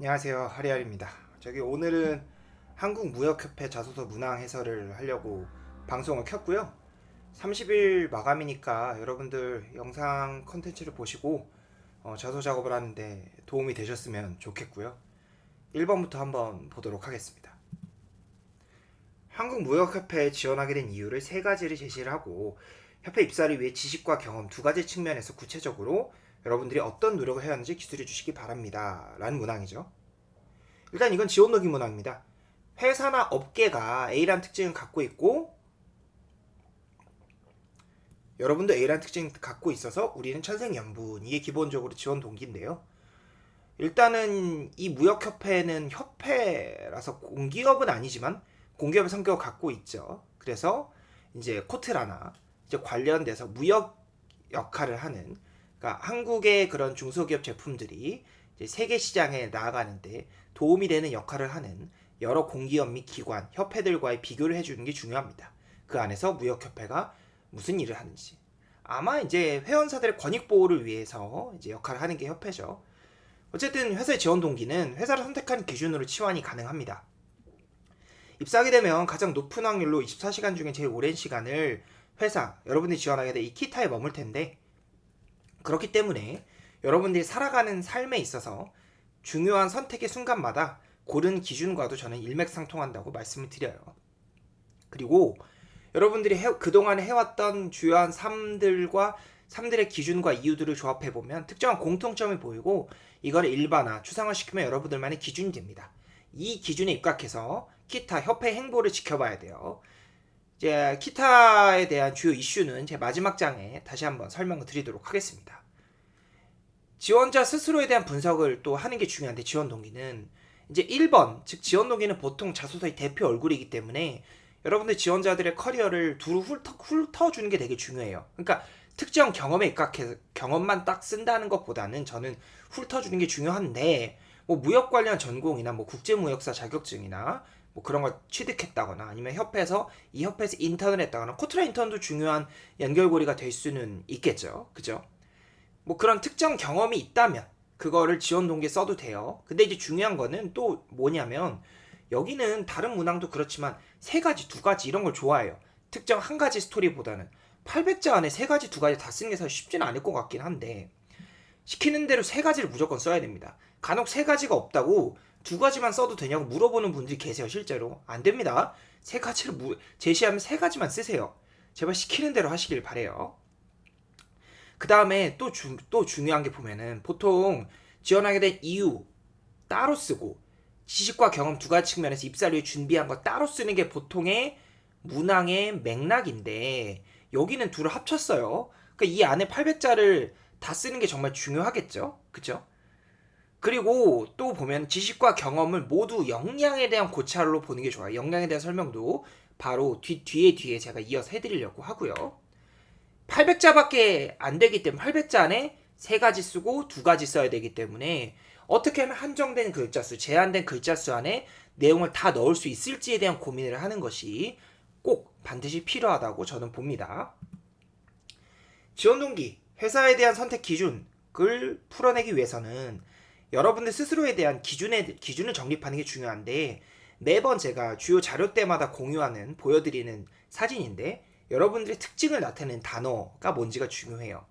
안녕하세요 하리알입니다. 저기 오늘은 한국무역협회 자소서 문항 해설을 하려고 방송을 켰고요. 30일 마감이니까 여러분들 영상 컨텐츠를 보시고 어, 자소 작업을 하는데 도움이 되셨으면 좋겠고요. 1번부터 한번 보도록 하겠습니다. 한국무역협회에 지원하게 된 이유를 세 가지를 제시를 하고 협회 입사를 위해 지식과 경험 두 가지 측면에서 구체적으로 여러분들이 어떤 노력을 해야 하는지 기술해 주시기 바랍니다. 라는 문항이죠. 일단 이건 지원 녹이 문항입니다. 회사나 업계가 A라는 특징을 갖고 있고 여러분도 A라는 특징을 갖고 있어서 우리는 천생연분 이게 기본적으로 지원 동기인데요. 일단은 이 무역협회는 협회라서 공기업은 아니지만 공기업의 성격을 갖고 있죠. 그래서 이제 코트라나 이제 관련돼서 무역 역할을 하는 그러니까 한국의 그런 중소기업 제품들이 세계 시장에 나아가는데 도움이 되는 역할을 하는 여러 공기업 및 기관, 협회들과의 비교를 해주는 게 중요합니다. 그 안에서 무역협회가 무슨 일을 하는지. 아마 이제 회원사들의 권익 보호를 위해서 이제 역할을 하는 게 협회죠. 어쨌든 회사의 지원 동기는 회사를 선택하는 기준으로 치환이 가능합니다. 입사하게 되면 가장 높은 확률로 24시간 중에 제일 오랜 시간을 회사, 여러분들이 지원하게 될이 키타에 머물 텐데 그렇기 때문에 여러분들이 살아가는 삶에 있어서 중요한 선택의 순간마다 고른 기준과도 저는 일맥상통한다고 말씀을 드려요. 그리고 여러분들이 해, 그동안 해왔던 주요한 삶들과 삶들의 기준과 이유들을 조합해 보면 특정한 공통점이 보이고 이걸 일반화, 추상화시키면 여러분들만의 기준이 됩니다. 이 기준에 입각해서 기타 협회 행보를 지켜봐야 돼요. 이제 기타에 대한 주요 이슈는 제 마지막 장에 다시 한번 설명을 드리도록 하겠습니다. 지원자 스스로에 대한 분석을 또 하는 게 중요한데 지원 동기는 이제 1번 즉 지원 동기는 보통 자소서의 대표 얼굴이기 때문에 여러분들 지원자들의 커리어를 두루 훑어, 훑어주는 게 되게 중요해요. 그러니까 특정 경험에 입각해서 경험만 딱 쓴다는 것보다는 저는 훑어주는 게 중요한데 뭐 무역 관련 전공이나 뭐 국제무역사 자격증이나 뭐 그런 걸 취득했다거나 아니면 협회에서 이 협회에서 인턴을 했다거나 코트라 인턴도 중요한 연결고리가 될 수는 있겠죠. 그죠? 뭐 그런 특정 경험이 있다면 그거를 지원 동기에 써도 돼요. 근데 이제 중요한 거는 또 뭐냐면 여기는 다른 문항도 그렇지만 세 가지, 두 가지 이런 걸 좋아해요. 특정 한 가지 스토리보다는 800자 안에 세 가지, 두 가지 다 쓰는 게 사실 쉽지는 않을 것 같긴 한데 시키는 대로 세 가지를 무조건 써야 됩니다. 간혹 세 가지가 없다고 두 가지만 써도 되냐고 물어보는 분들이 계세요, 실제로. 안 됩니다. 세 가지를 무, 제시하면 세 가지만 쓰세요. 제발 시키는 대로 하시길 바래요. 그 다음에 또, 주, 또 중요한 게 보면은 보통 지원하게 된 이유 따로 쓰고 지식과 경험 두 가지 측면에서 입사를 위해 준비한 거 따로 쓰는 게 보통의 문항의 맥락인데 여기는 둘을 합쳤어요. 그러니까 이 안에 800자를 다 쓰는 게 정말 중요하겠죠. 그죠? 그리고 또 보면 지식과 경험을 모두 역량에 대한 고찰로 보는 게 좋아요. 역량에 대한 설명도 바로 뒤, 뒤에 뒤에 제가 이어서 해드리려고 하고요. 800자밖에 안 되기 때문에 800자 안에 세 가지 쓰고 두 가지 써야 되기 때문에 어떻게 하면 한정된 글자 수, 제한된 글자 수 안에 내용을 다 넣을 수 있을지에 대한 고민을 하는 것이 꼭 반드시 필요하다고 저는 봅니다. 지원 동기, 회사에 대한 선택 기준을 풀어내기 위해서는 여러분들 스스로에 대한 기준에, 기준을 정립하는 게 중요한데 매번 제가 주요 자료 때마다 공유하는, 보여드리는 사진인데 여러분들의 특징을 나타내는 단어가 뭔지가 중요해요.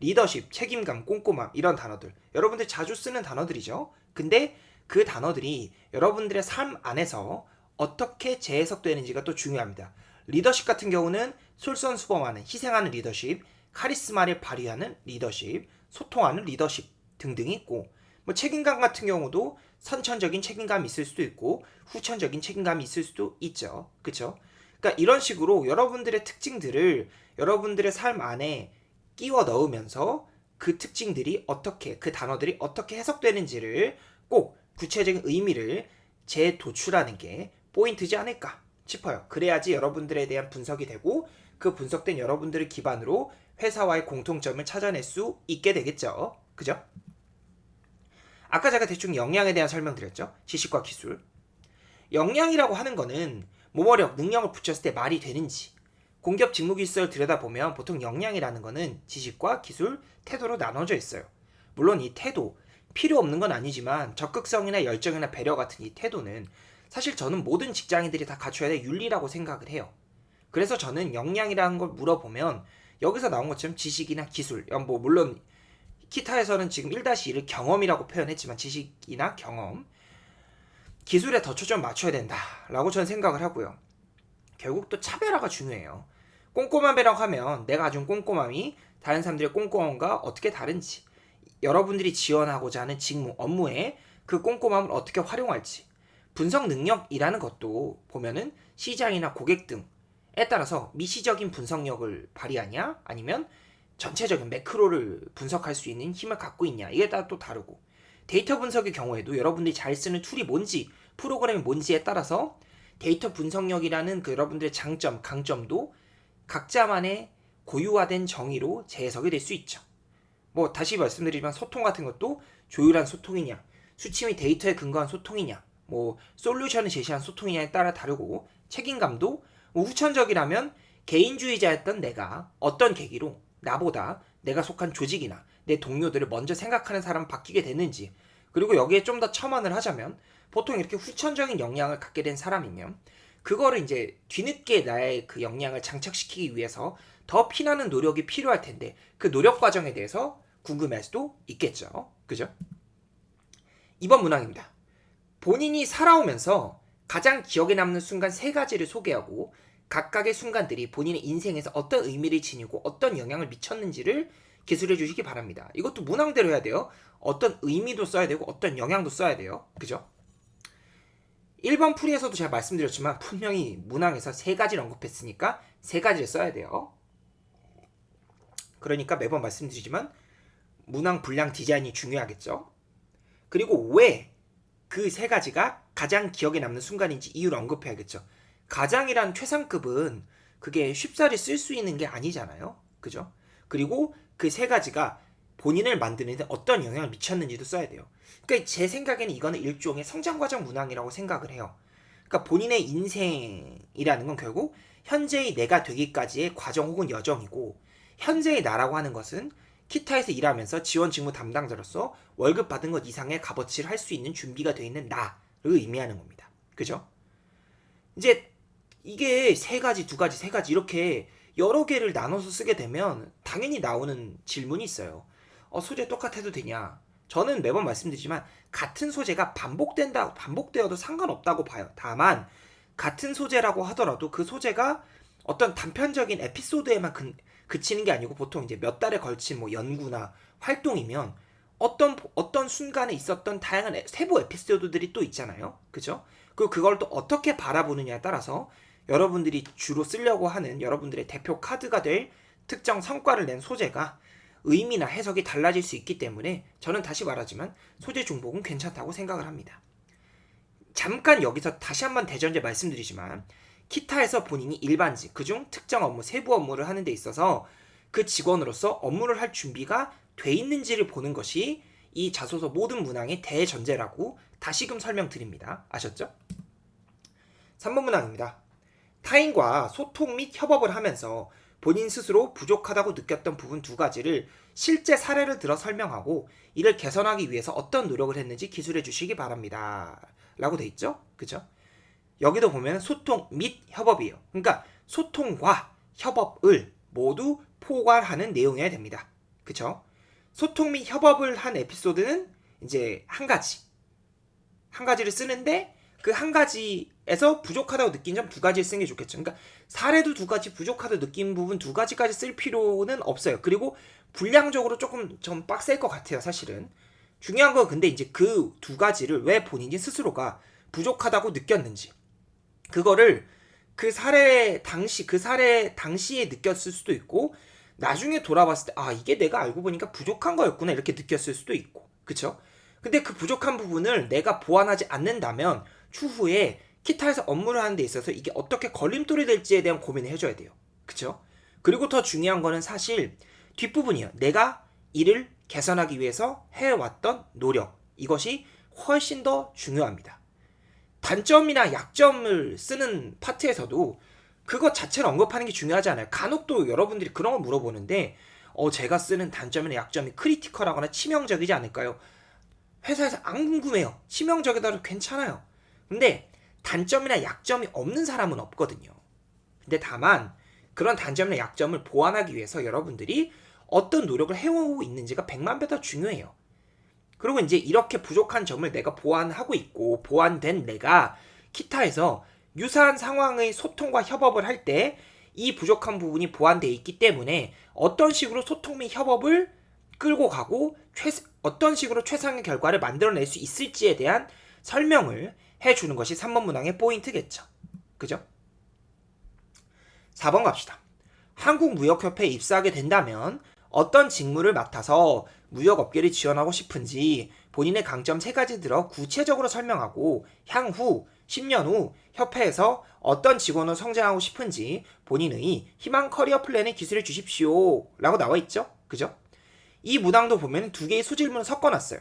리더십, 책임감, 꼼꼼함 이런 단어들 여러분들 자주 쓰는 단어들이죠. 근데 그 단어들이 여러분들의 삶 안에서 어떻게 재해석되는지가 또 중요합니다. 리더십 같은 경우는 솔선수범하는 희생하는 리더십, 카리스마를 발휘하는 리더십, 소통하는 리더십 등등이 있고 뭐 책임감 같은 경우도 선천적인 책임감이 있을 수도 있고 후천적인 책임감이 있을 수도 있죠. 그렇죠? 그러니까 이런 식으로 여러분들의 특징들을 여러분들의 삶 안에 끼워 넣으면서 그 특징들이 어떻게 그 단어들이 어떻게 해석되는지를 꼭 구체적인 의미를 재도출하는 게 포인트지 않을까 싶어요. 그래야지 여러분들에 대한 분석이 되고 그 분석된 여러분들을 기반으로 회사와의 공통점을 찾아낼 수 있게 되겠죠. 그죠? 아까 제가 대충 역량에 대한 설명드렸죠. 지식과 기술. 역량이라고 하는 거는 모모력, 능력을 붙였을 때 말이 되는지 공기업 직무 기술을 들여다보면 보통 역량이라는 거는 지식과 기술, 태도로 나눠져 있어요. 물론 이 태도, 필요 없는 건 아니지만 적극성이나 열정이나 배려 같은 이 태도는 사실 저는 모든 직장인들이 다 갖춰야 될 윤리라고 생각을 해요. 그래서 저는 역량이라는 걸 물어보면 여기서 나온 것처럼 지식이나 기술, 뭐 물론 키타에서는 지금 1-1을 경험이라고 표현했지만 지식이나 경험, 기술에 더 초점 맞춰야 된다라고 저는 생각을 하고요. 결국 또 차별화가 중요해요. 꼼꼼한 배라고 하면 내가 가진 꼼꼼함이 다른 사람들의 꼼꼼함과 어떻게 다른지, 여러분들이 지원하고자 하는 직무, 업무에 그 꼼꼼함을 어떻게 활용할지, 분석 능력이라는 것도 보면은 시장이나 고객 등에 따라서 미시적인 분석력을 발휘하냐, 아니면 전체적인 매크로를 분석할 수 있는 힘을 갖고 있냐, 이게 따라 또 다르고, 데이터 분석의 경우에도 여러분들이 잘 쓰는 툴이 뭔지, 프로그램이 뭔지에 따라서 데이터 분석력이라는 그 여러분들의 장점, 강점도 각자만의 고유화된 정의로 재해석이 될 수 있죠. 뭐 다시 말씀드리지만 소통 같은 것도 조율한 소통이냐, 수치 및 데이터에 근거한 소통이냐, 뭐 솔루션을 제시한 소통이냐에 따라 다르고 책임감도 뭐 후천적이라면 개인주의자였던 내가 어떤 계기로 나보다 내가 속한 조직이나 내 동료들을 먼저 생각하는 사람 바뀌게 됐는지 그리고 여기에 좀 더 첨언을 하자면 보통 이렇게 후천적인 역량을 갖게 된 사람이면 그거를 이제 뒤늦게 나의 그 역량을 장착시키기 위해서 더 피나는 노력이 필요할 텐데 그 노력 과정에 대해서 궁금해할 수도 있겠죠. 그죠? 이번 문항입니다. 본인이 살아오면서 가장 기억에 남는 순간 세 가지를 소개하고 각각의 순간들이 본인의 인생에서 어떤 의미를 지니고 어떤 영향을 미쳤는지를 기술해 주시기 바랍니다. 이것도 문항대로 해야 돼요. 어떤 의미도 써야 되고 어떤 영향도 써야 돼요. 그죠? 1번 풀이에서도 제가 말씀드렸지만 분명히 문항에서 세 가지를 언급했으니까 세 가지를 써야 돼요. 그러니까 매번 말씀드리지만 문항 분량 디자인이 중요하겠죠. 그리고 왜 그 세 가지가 가장 기억에 남는 순간인지 이유를 언급해야겠죠. 가장이란 최상급은 그게 쉽사리 쓸 수 있는 게 아니잖아요. 그죠? 그리고 그 세 가지가 본인을 만드는데 어떤 영향을 미쳤는지도 써야 돼요. 그러니까 제 생각에는 이거는 일종의 성장과정 문항이라고 생각을 해요. 그러니까 본인의 인생이라는 건 결국 현재의 내가 되기까지의 과정 혹은 여정이고 현재의 나라고 하는 것은 키타에서 일하면서 지원 직무 담당자로서 월급 받은 것 이상의 값어치를 할 수 있는 준비가 되어 있는 나를 의미하는 겁니다. 그죠? 이제 이게 세 가지, 두 가지, 세 가지 이렇게 여러 개를 나눠서 쓰게 되면 당연히 나오는 질문이 있어요. 어, 소재 똑같아도 되냐? 저는 매번 말씀드리지만 같은 소재가 반복된다, 반복되어도 상관없다고 봐요. 다만 같은 소재라고 하더라도 그 소재가 어떤 단편적인 에피소드에만 그, 그치는 게 아니고 보통 이제 몇 달에 걸친 뭐 연구나 활동이면 어떤 어떤 순간에 있었던 다양한 에- 세부 에피소드들이 또 있잖아요. 그죠? 그리고 그걸 또 어떻게 바라보느냐에 따라서 여러분들이 주로 쓰려고 하는 여러분들의 대표 카드가 될 특정 성과를 낸 소재가 의미나 해석이 달라질 수 있기 때문에 저는 다시 말하지만 소재 중복은 괜찮다고 생각을 합니다. 잠깐 여기서 다시 한번 대전제 말씀드리지만 키타에서 본인이 일반직, 그중 특정 업무, 세부 업무를 하는 데 있어서 그 직원으로서 업무를 할 준비가 돼 있는지를 보는 것이 이 자소서 모든 문항의 대전제라고 다시금 설명드립니다. 아셨죠? 3번 문항입니다. 타인과 소통 및 협업을 하면서 본인 스스로 부족하다고 느꼈던 부분 두 가지를 실제 사례를 들어 설명하고 이를 개선하기 위해서 어떤 노력을 했는지 기술해 주시기 바랍니다. 라고 돼 있죠? 그죠? 여기도 보면 소통 및 협업이에요. 그러니까 소통과 협업을 모두 포괄하는 내용이어야 됩니다. 그쵸? 소통 및 협업을 한 에피소드는 이제 한 가지. 한 가지를 쓰는데 그 한 가지에서 부족하다고 느낀 점 두 가지를 쓰는 게 좋겠죠. 그러니까 사례도 두 가지, 부족하다고 느낀 부분 두 가지까지 쓸 필요는 없어요. 그리고 분량적으로 조금 좀 빡셀 것 같아요, 사실은. 중요한 건 근데 이제 그 두 가지를 왜 본인이 스스로가 부족하다고 느꼈는지. 그거를 그 사례 당시 그 사례 당시에 느꼈을 수도 있고 나중에 돌아봤을 때 아 이게 내가 알고 보니까 부족한 거였구나 이렇게 느꼈을 수도 있고 그쵸? 근데 그 부족한 부분을 내가 보완하지 않는다면 추후에 기타에서 업무를 하는 데 있어서 이게 어떻게 걸림돌이 될지에 대한 고민을 해줘야 돼요 그쵸? 그리고 더 중요한 거는 사실 뒷부분이에요 내가 이를 개선하기 위해서 해왔던 노력 이것이 훨씬 더 중요합니다 단점이나 약점을 쓰는 파트에서도 그것 자체를 언급하는 게 중요하지 않아요. 간혹 또 여러분들이 그런 걸 물어보는데, 어, 제가 쓰는 단점이나 약점이 크리티컬하거나 치명적이지 않을까요? 회사에서 안 궁금해요. 치명적이더라도 괜찮아요. 근데 단점이나 약점이 없는 사람은 없거든요. 근데 다만 그런 단점이나 약점을 보완하기 위해서 여러분들이 어떤 노력을 해오고 있는지가 100만 배 더 중요해요. 그리고 이제 이렇게 부족한 점을 내가 보완하고 있고 보완된 내가 키타에서 유사한 상황의 소통과 협업을 할 때 이 부족한 부분이 보완되어 있기 때문에 어떤 식으로 소통 및 협업을 끌고 가고 최, 어떤 식으로 최상의 결과를 만들어낼 수 있을지에 대한 설명을 해주는 것이 3번 문항의 포인트겠죠. 그죠? 4번 갑시다. 한국무역협회에 입사하게 된다면 어떤 직무를 맡아서 무역업계를 지원하고 싶은지 본인의 강점 세 가지 들어 구체적으로 설명하고 향후 10년 후 협회에서 어떤 직원으로 성장하고 싶은지 본인의 희망 커리어 플랜에 기술해 주십시오. 라고 나와 있죠? 그죠? 이 문항도 보면 두 개의 소질문을 섞어놨어요.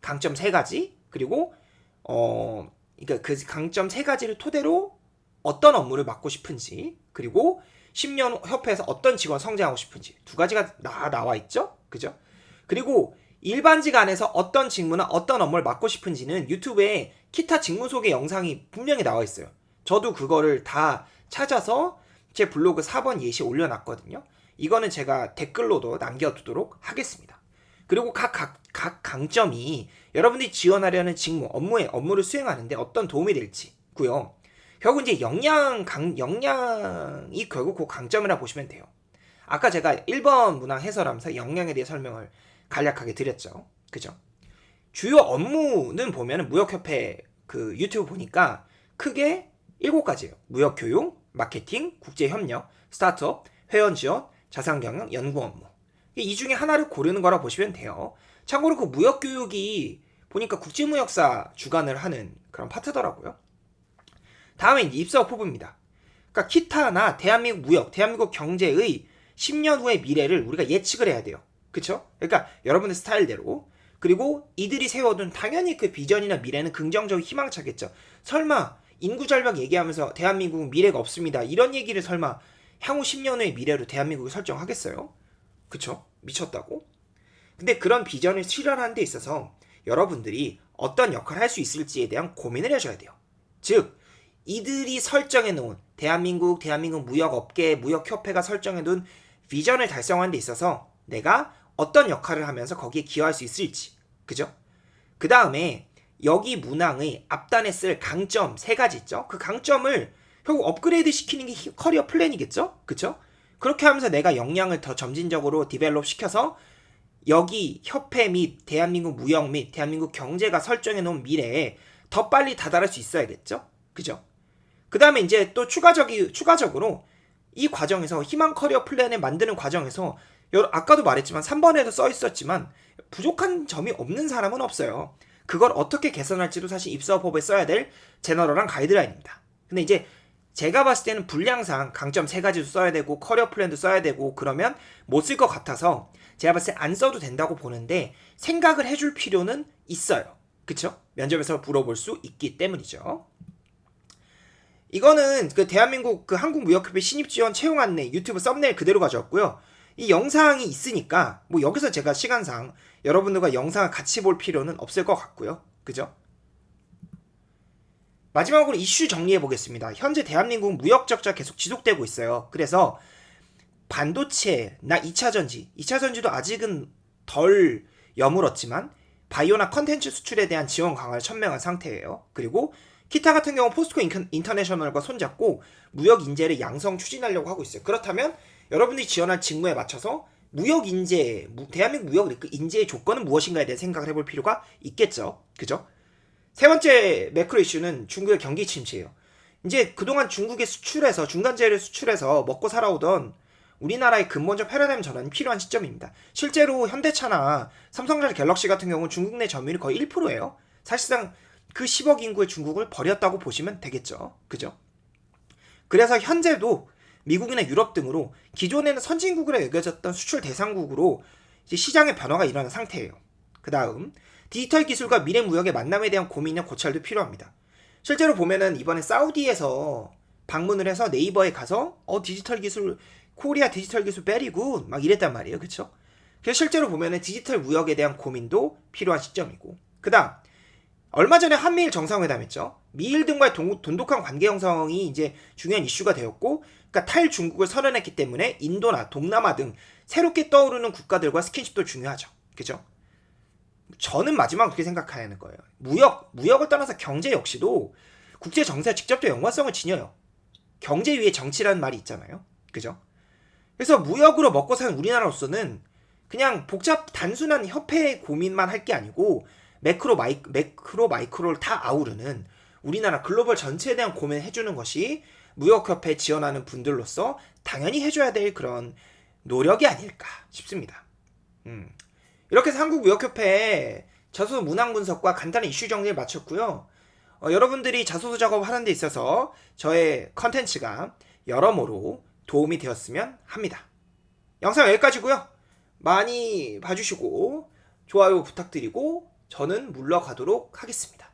강점 세 가지, 그리고, 어, 그러니까 그 강점 세 가지를 토대로 어떤 업무를 맡고 싶은지, 그리고 10년 후 협회에서 어떤 직원 성장하고 싶은지 두 가지가 다 나와 있죠? 그죠? 그리고 일반직 안에서 어떤 직무나 어떤 업무를 맡고 싶은지는 유튜브에 기타 직무 소개 영상이 분명히 나와 있어요. 저도 그거를 다 찾아서 제 블로그 4번 예시 올려놨거든요. 이거는 제가 댓글로도 남겨두도록 하겠습니다. 그리고 각, 각, 각 강점이 여러분들이 지원하려는 직무, 업무에 업무를 수행하는데 어떤 도움이 될지고요. 결국 이제 역량 강 역량이 결국 그 강점이라 보시면 돼요. 아까 제가 1번 문항 해설하면서 역량에 대해 설명을 간략하게 드렸죠. 그죠? 주요 업무는 보면은 무역협회 그 유튜브 보니까 크게 7가지예요. 무역 교육, 마케팅, 국제 협력, 스타트업, 회원 지원, 자산 경영, 연구 업무. 이 중에 하나를 고르는 거라 보시면 돼요. 참고로 그 무역 교육이 보니까 국제무역사 주관을 하는 그런 파트더라고요. 이제 입사 후보입니다. 그러니까 키타나 대한민국 무역, 대한민국 경제의 10년 후의 미래를 우리가 예측을 해야 돼요. 그쵸? 그러니까 여러분의 스타일대로. 그리고 이들이 세워둔 당연히 그 비전이나 미래는 긍정적인 희망차겠죠. 설마 인구 절벽 얘기하면서 대한민국은 미래가 없습니다. 이런 얘기를 설마 향후 10년 후의 미래로 대한민국을 설정하겠어요? 그쵸? 미쳤다고? 근데 그런 비전을 실현하는 데 있어서 여러분들이 어떤 역할을 할 수 있을지에 대한 고민을 해줘야 돼요. 즉, 이들이 설정해 놓은 대한민국, 대한민국 무역업계, 무역협회가 설정해 놓은 비전을 달성하는 데 있어서 내가 어떤 역할을 하면서 거기에 기여할 수 있을지. 그죠? 그 다음에 여기 문항의 앞단에 쓸 강점 세 가지 있죠? 그 강점을 결국 업그레이드 시키는 게 커리어 플랜이겠죠? 그쵸? 그렇게 하면서 내가 역량을 더 점진적으로 디벨롭 시켜서 여기 협회 및 대한민국 무역 및 대한민국 경제가 설정해 놓은 미래에 더 빨리 다다를 수 있어야겠죠? 그죠? 그 다음에 이제 또 추가적이, 추가적으로 이 과정에서 희망 커리어 플랜을 만드는 과정에서 아까도 말했지만 3번에도 써 있었지만 부족한 점이 없는 사람은 없어요. 그걸 어떻게 개선할지도 사실 입사법에 써야 될 제너럴한 가이드라인입니다. 근데 이제 제가 봤을 때는 분량상 강점 세 가지도 써야 되고 커리어 플랜도 써야 되고 그러면 못 쓸 것 같아서 제가 봤을 때 안 써도 된다고 보는데 생각을 해줄 필요는 있어요. 그쵸? 면접에서 물어볼 수 있기 때문이죠. 이거는 그 대한민국 그 한국무역협회 신입 지원 채용 안내 유튜브 썸네일 그대로 가져왔고요. 이 영상이 있으니까 뭐 여기서 제가 시간상 여러분들과 영상을 같이 볼 필요는 없을 것 같고요. 그죠? 마지막으로 이슈 정리해 보겠습니다. 현재 대한민국 무역 적자 계속 지속되고 있어요. 그래서 반도체나 2차 전지, 2차 전지도 아직은 덜 여물었지만 바이오나 컨텐츠 수출에 대한 지원 강화를 천명한 상태예요. 그리고 기타 같은 경우 포스코 인터내셔널과 손잡고 무역 인재를 양성 추진하려고 하고 있어요. 그렇다면 여러분들이 지원할 직무에 맞춰서 무역 인재, 대한민국 무역 인재의 조건은 무엇인가에 대해 생각을 해볼 필요가 있겠죠. 그죠? 세 번째 매크로 이슈는 중국의 경기 침체예요. 이제 그동안 중국의 수출해서 중간재를 수출해서 먹고 살아오던 우리나라의 근본적 패러다임 전환이 필요한 시점입니다. 실제로 현대차나 삼성전자 갤럭시 같은 경우는 중국 내 점유율이 거의 1%예요. 사실상 그 10억 인구의 중국을 버렸다고 보시면 되겠죠. 그죠? 그래서 현재도 미국이나 유럽 등으로 기존에는 선진국으로 여겨졌던 수출 대상국으로 시장의 변화가 일어난 상태예요. 그 다음 디지털 기술과 미래 무역의 만남에 대한 고민이나 고찰도 필요합니다. 실제로 보면은 이번에 사우디에서 방문을 해서 네이버에 가서 어 디지털 기술 코리아 디지털 기술 베리굿 막 이랬단 말이에요. 그쵸? 그래서 실제로 보면은 디지털 무역에 대한 고민도 필요한 시점이고 그다음 얼마 전에 한미일 정상회담했죠. 미일 등과의 동- 돈독한 관계 형성이 이제 중요한 이슈가 되었고, 그러니까 탈중국을 선언했기 때문에 인도나 동남아 등 새롭게 떠오르는 국가들과 스킨십도 중요하죠. 그죠? 저는 마지막 그렇게 생각하는 거예요. 무역, 무역을 떠나서 경제 역시도 국제 정세와 직접적 연관성을 지녀요. 경제 위에 정치라는 말이 있잖아요. 그죠? 그래서 무역으로 먹고 사는 우리나라로서는 그냥 복잡 단순한 협회 고민만 할 게 아니고 매크로 마이 매크로 마이크로를 다 아우르는 우리나라 글로벌 전체에 대한 고민을 해주는 것이 무역협회 지원하는 분들로서 당연히 해줘야 될 그런 노력이 아닐까 싶습니다. 음. 이렇게 해서 한국무역협회 자소서 문항 분석과 간단한 이슈 정리를 마쳤고요. 어, 여러분들이 자소서 작업을 하는 데 있어서 저의 컨텐츠가 여러모로 도움이 되었으면 합니다. 영상 여기까지고요. 많이 봐주시고 좋아요 부탁드리고 저는 물러가도록 하겠습니다.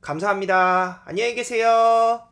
감사합니다. 안녕히 계세요.